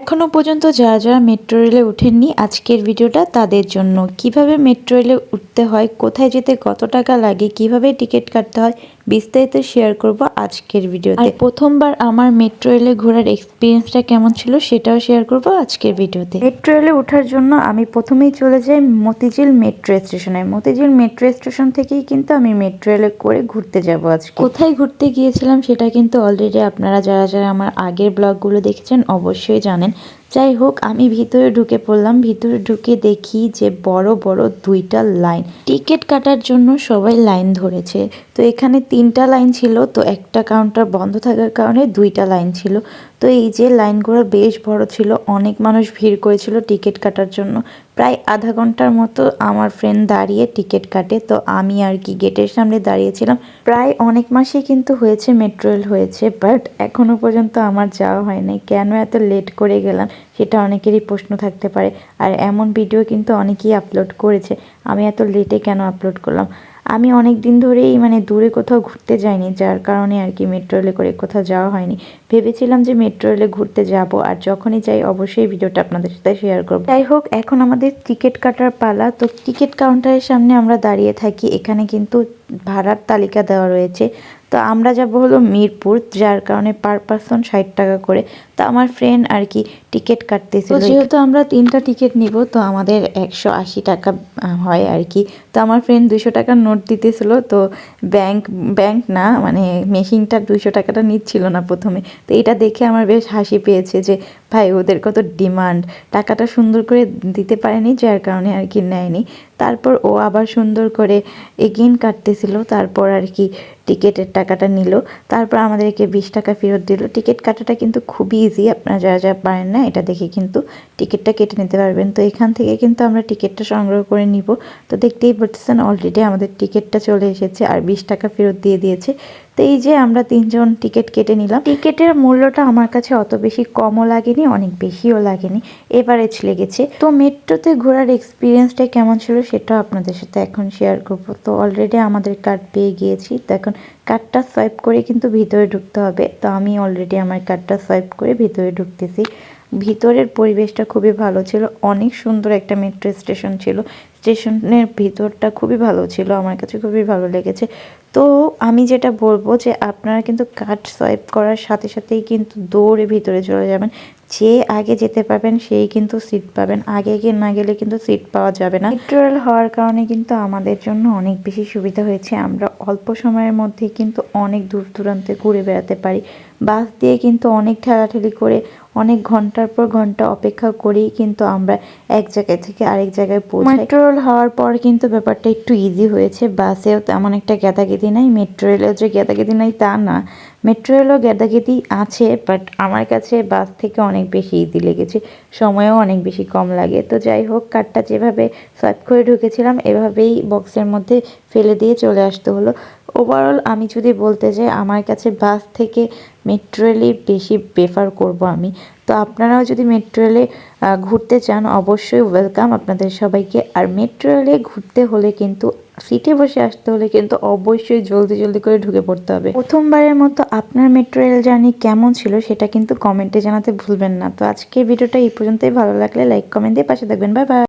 এখনও পর্যন্ত যারা যারা মেট্রো রেলে ওঠেননি আজকের ভিডিওটা তাদের জন্য। কীভাবে মেট্রো রেলে উঠতে হয় কোথায় যেতে কত টাকা লাগে কীভাবে টিকিট কাটতে হয় বিস্তারিত শেয়ার করব আজকের ভিডিওতে। আর প্রথমবার আমার মেট্রো রেলে ঘোরার এক্সপিরিয়েন্সটা কেমন ছিল সেটাও শেয়ার করব আজকের ভিডিওতে। মেট্রো রেলে ওঠার জন্য আমি প্রথমেই চলে যাই মতিঝিল মেট্রো স্টেশনে মতিঝিল মেট্রো স্টেশন থেকেই কিন্তু আমি মেট্রো রেলে করে ঘুরতে যাব আজকে। কোথায় ঘুরতে গিয়েছিলাম সেটা কিন্তু অলরেডি আপনারা যারা যারা আমার আগের ব্লগগুলো দেখেছেন অবশ্যই জানেন। যাই হোক, আমি ভিতরে ঢুকে পড়লাম। ভিতরে ঢুকে দেখি যে বড় বড় দুইটা লাইন। টিকিট কাটার জন্য সবাই লাইন ধরেছে। তো এখানে তিনটা লাইন ছিল। তো একটা কাউন্টার বন্ধ থাকার কারণে দুইটা লাইন ছিল। তো এই যে লাইনগুলো বেশ বড় ছিল, অনেক মানুষ ভিড় করেছিল টিকিট কাটার জন্য। প্রায় আধা ঘণ্টার মতো আমার ফ্রেন্ড দাঁড়িয়ে টিকিট কাটে। তো আমি আর কি গেটের সামনে দাঁড়িয়েছিলাম। প্রায় অনেক মাসেই কিন্তু হয়েছে মেট্রো রেল হয়েছে বাট এখনও পর্যন্ত আমার যাওয়া হয় নাই। কেন এত লেট করে গেলাম সেটা অনেকেরই প্রশ্ন থাকতে পারে। আর এমন ভিডিও কিন্তু অনেকেই আপলোড করেছে। আমি এত লেটে কেন আপলোড করলাম? আমি অনেক দিন ধরেই মানে দূরে কোথাও ঘুরতে যাইনি, যার কারণে আর কি মেট্রো রেলে করে কোথাও যাওয়া হয়নি। ভেবেছিলাম যে মেট্রো রেলে ঘুরতে যাব, আর যখনই যাই অবশ্যই ভিডিওটা আপনাদের সাথে শেয়ার করব। যাই হোক, এখন আমাদের টিকিট কাটার পালা। তো টিকিট কাউন্টারের সামনে আমরা দাঁড়িয়ে থাকি। এখানে কিন্তু ভাড়ার তালিকা দেওয়া রয়েছে। তো আমরা যাব হলো মিরপুর, যার কারণে পার পারসন ষাট টাকা করে। তো আমার ফ্রেন্ড আর কি টিকিট কাটতেছিল। যেহেতু আমরা তিনটা টিকিট নিব, তো আমাদের একশো আশি টাকা হয় আর কি। তো আমার ফ্রেন্ড দুশো টাকার নোট দিতেছিল, তো ব্যাংক ব্যাংক না মানে মেশিনটা দুশো টাকাটা নিচ্ছিল না প্রথমে। তো এটা দেখে আমার বেশ হাসি পেয়েছে যে ভাই, ওদের কত ডিমান্ড। টাকাটা সুন্দর করে দিতে পারেনি, যার কারণে আর কি নেয়নি। তারপর ও আবার সুন্দর করে এগেইন কাটতেছিল, তারপর আর কি টিকিটের টাকাটা নিল। তারপর আমাদেরকে বিশ টাকা ফেরত দিল। টিকিট কাটাটা কিন্তু খুবই ইজি আপনারা যারা যারা পারেন না, এটা দেখে কিন্তু টিকিটটা কেটে নিতে পারবেন। তো এখান থেকে কিন্তু আমরা টিকিটটা সংগ্রহ করে নিব। তো দেখতেই পাচ্ছেন অলরেডি আমাদের টিকিটটা চলে এসেছে, আর বিশ টাকা ফেরত দিয়ে দিয়েছে। তো এই যে আমরা তিনজন টিকিট কেটে নিলাম, টিকিটের মূল্যটা আমার কাছে অত বেশি কমও লাগেনি, অনেক বেশিও লাগেনি, এভারেজ লেগেছে। তো মেট্রোতে ঘোরার এক্সপিরিয়েন্সটা কেমন ছিল সেটাও আপনাদের সাথে এখন শেয়ার করব। তো অলরেডি আমাদের কার্ড পেয়ে গিয়েছি, তো এখন কার্ডটা সোয়াইপ করে কিন্তু ভিতরে ঢুকতে হবে। তো আমি অলরেডি আমার কার্ডটা সোয়াইপ করে ভিতরে ঢুকতেছি। ভিতরের পরিবেশটা খুবই ভালো ছিল, অনেক সুন্দর একটা মেট্রো স্টেশন ছিল। স্টেশনের ভিতরটা খুবই ভালো ছিল, আমার কাছে খুবই ভালো লেগেছে। তো আমি যেটা বলব যে আপনারা কিন্তু কার্ড সোয়াইপ করার সাথে সাথেই কিন্তু দৌড়ে ভিতরে চলে যাবেন। যে আগে যেতে পারবেন সেই কিন্তু সিট পাবেন, আগে গিয়ে না গেলে কিন্তু সিট পাওয়া যাবে না। মেট্রোরেল হওয়ার কারণে কিন্তু আমাদের জন্য অনেক বেশি সুবিধা হয়েছে, আমরা অল্প সময়ের মধ্যে কিন্তু অনেক দূর দূরান্তে ঘুরে বেড়াতে পারি। বাস দিয়ে কিন্তু অনেক ঠেলাঠেলি করে, অনেক ঘণ্টার পর ঘণ্টা অপেক্ষা করেই কিন্তু আমরা এক জায়গায় থেকে আরেক জায়গায় পৌঁছাই। মেট্রো রেল হওয়ার পর কিন্তু ব্যাপারটা একটু ইজি হয়েছে। বাসেও তেমন একটা গ্যাদাগেদি নাই মেট্রো রেলেও যে গ্যাদাগেদি নাই তা না। মেট্রো রেলও গ্যাদাগেদি আছে বাট আমার কাছে বাস থেকে অনেক বেশি ইজি লেগেছে, সময়ও অনেক বেশি কম লাগে। তো যাই হোক কার্ডটা যেভাবে সোয়াইপ করে ঢুকেছিলাম, এভাবেই বক্সের মধ্যে ফেলে দিয়ে চলে আসতে হলো। ওভারঅল আমি যদি বলতে যাই, আমার কাছে বাস থেকে মেট্রো বেশি প্রেফার করব আমি। তো আপনারাও যদি মেট্রো রেলে ঘুরতে চান, অবশ্যই ওয়েলকাম আপনাদের সবাইকে। আর মেট্রো রেলে ঘুরতে হলে কিন্তু সিটে বসে আসতে হলে কিন্তু অবশ্যই জলদি জলদি করে ঢুকে পড়তে হবে। প্রথমবারের মতো আপনার মেট্রো রেল জার্নি কেমন ছিল, সেটা কিন্তু কমেন্টে জানাতে ভুলবেন না। তো আজকে ভিডিওটা এই পর্যন্তই। ভালো লাগলে লাইক কমেন্ট দিয়ে পাশে থাকবেন। Bye bye